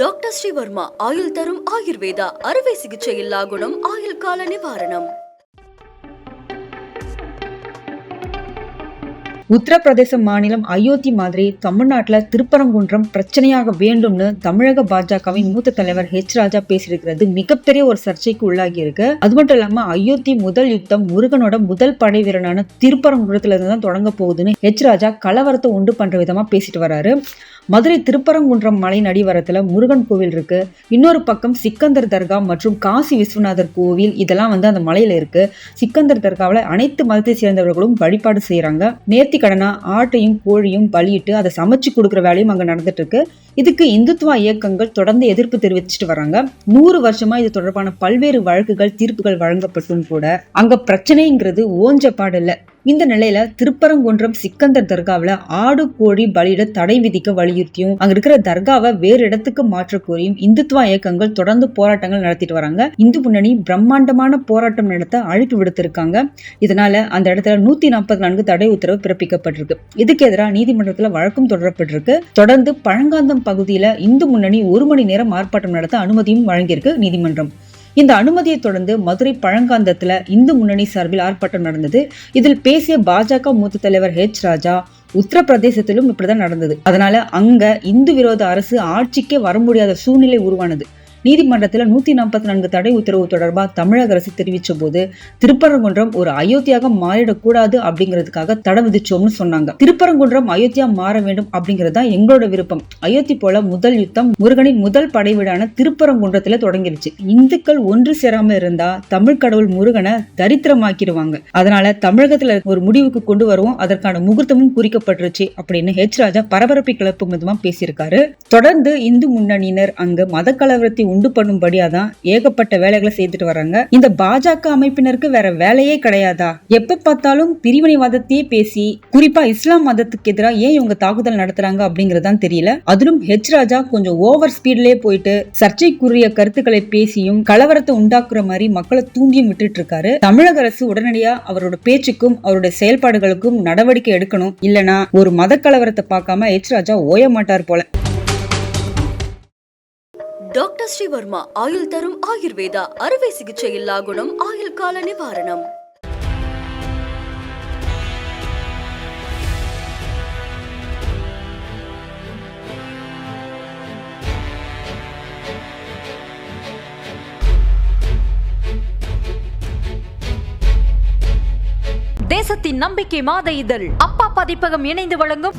Doctor Sreevarma ஆயுள் தரும் ஆயுர்வேதா அறுவை சிகிச்சை இல்லா குணம் ஆயுள் கால நிவாரணம். உத்தரப்பிரதேச மாநிலம் அயோத்தி மாதிரி தமிழ்நாட்டில் திருப்பரங்குன்றம் பிரச்சனையாக வேண்டும்னு தமிழக பாஜகவின் மூத்த தலைவர் ஹெச் ராஜா பேசியிருக்கிறது. மிகப்பெரிய ஒரு சர்ச்சைக்கு உள்ளாகி இருக்கு. அது மட்டும் இல்லாம அயோத்தி முதல் யுத்தம் முருகனோட முதல் படை வீரனான திருப்பரங்குன்றத்துல இருந்து தான் தொடங்க போகுதுன்னு ஹெச் ராஜா கலவரத்தை உண்டு பண்ற விதமா பேசிட்டு வராரு. மதுரை திருப்பரங்குன்றம் மலை நடிவரத்தில் முருகன் கோவில் இருக்கு. இன்னொரு பக்கம் சிக்கந்தர் தர்கா மற்றும் காசி விஸ்வநாதர் கோவில் இதெல்லாம் வந்து அந்த மலையில இருக்கு. சிக்கந்தர் தர்காவில் அனைத்து மதத்தை சேர்ந்தவர்களும் வழிபாடு செய்கிறாங்க நேர்த்தி கடனா ஆட்டையும் கோழியும் பலியிட்டு அதை சமைச்சு கொடுக்குற வேலையும் அங்கே நடந்துட்டு இருக்கு. இதுக்கு இந்துத்துவ இயக்கங்கள் தொடர்ந்து எதிர்ப்பு தெரிவிச்சுட்டு வராங்க. நூறு வருஷமா இது தொடர்பான பல்வேறு வழக்குகள் தீர்ப்புகள் வழங்கப்பட்டும் கூட அங்க பிரச்சனைங்கிறது ஓஞ்ச பாடல்ல இந்த நிலையில திருப்பரங்குன்றம் சிக்கந்தர் தர்காவில் ஆடு கோழி பலியிட தடை விதிக்க வலியுறுத்தியும் அங்க இருக்கிற தர்காவை வேறு இடத்துக்கு மாற்ற கோரியும் இந்துத்துவ இயக்கங்கள் தொடர்ந்து போராட்டங்கள் நடத்திட்டு வராங்க. இந்து முன்னணி பிரம்மாண்டமான போராட்டம் நடத்த அழைப்பு விடுத்திருக்காங்க. இதனால அந்த இடத்துல நூத்தி நாற்பத்தி நான்கு தடை உத்தரவு பிறப்பிக்கப்பட்டிருக்கு. இதுக்கு எதிராக நீதிமன்றத்தில் வழக்கும் தொடரப்பட்டிருக்கு. தொடர்ந்து பழங்காந்தம் பகுதியில இந்து முன்னணி ஒரு மணி நேரம் ஆர்ப்பாட்டம் நடத்த அனுமதியும் வழங்கியிருக்கு நீதிமன்றம். இந்த அனுமதியை தொடர்ந்து மதுரை பழங்காந்தத்துல இந்து முன்னணி சார்பில் ஆர்ப்பாட்டம் நடந்தது. இதில் பேசிய பாஜக மூத்த தலைவர் ஹெச் ராஜா உத்தரப்பிரதேசத்திலும் இப்படிதான் நடந்தது. அதனால அங்க இந்து விரோத அரசு ஆட்சிக்கே வர முடியாத சூழ்நிலை உருவானது. நீதிமன்றத்தில் நூத்தி நாற்பத்தி நான்கு தடை உத்தரவு தொடர்பாக தமிழக அரசு தெரிவித்த போது திருப்பரங்குன்றம் ஒரு அயோத்தியாக மாறிடக்கூடாது அப்படிங்கிறதுக்காக தடை விதிச்சோம்னு சொன்னாங்க. திருப்பரங்குன்றம் அயோத்தியா மாற வேண்டும் அப்படிங்கிறது தான் எங்களோட விருப்பம். அயோத்தி போல முதல் யுத்தம் முருகனின் முதல் படைவீடான திருப்பரங்குன்றத்துல தொடங்கிருச்சு. இந்துக்கள் ஒன்று சேராம இருந்தா தமிழ் கடவுள் முருகனை தரித்திரமாக்கிடுவாங்க. அதனால தமிழகத்துல ஒரு முடிவுக்கு கொண்டு வருவோம். அதற்கான முகூர்த்தமும் குறிக்கப்பட்டுருச்சு அப்படின்னு ஹெச் ராஜா பரபரப்பை கிளப்பும் விதமா பேசியிருக்காரு. தொடர்ந்து இந்து முன்னணியினர் அங்கு மத கலவரத்தை உண்டு பண்ணும்படியா தான் ஏகப்பட்ட வேலைகளை செய்துட்டு வராங்க இந்த பாஜக அமைப்பினருக்கு வேற வேலையே கிடையாதா? எப்ப பார்த்தாலும் பிரிவினைவாதத்தையே பேசி குறிப்பா இஸ்லாம் மதத்துக்கு எதிராக ஏன் இவங்க தாக்குதல் நடத்துறாங்க அப்படிங்கறதான் தெரியல. அதிலும் ஹெச் ராஜா கொஞ்சம் ஓவர் ஸ்பீட்லயே போயிட்டு சர்ச்சைக்குரிய கருத்துக்களை பேசியும் கலவரத்தை உண்டாக்குற மாதிரி மக்களை தூண்டியும் விட்டுட்டு இருக்காரு. தமிழக அரசு உடனடியா அவரோட பேச்சுக்கும் அவருடைய செயல்பாடுகளுக்கும் நடவடிக்கை எடுக்கணும். இல்லனா ஒரு மத கலவரத்தை பார்க்காம ஹெச் ராஜா ஓய மாட்டார் போல. டாக்டர் ஸ்ரீவர்மா ஆயுள் தரும் ஆயுர்வேதா அறுவை சிகிச்சை இல்லா குணம் ஆயுள் கால நிவாரணம். தேசத்தின் நம்பிக்கை மாத இதழ். அப்பா பதிப்பகம் இணைந்து வழங்கும்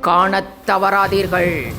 காணத் தவறாதீர்கள்.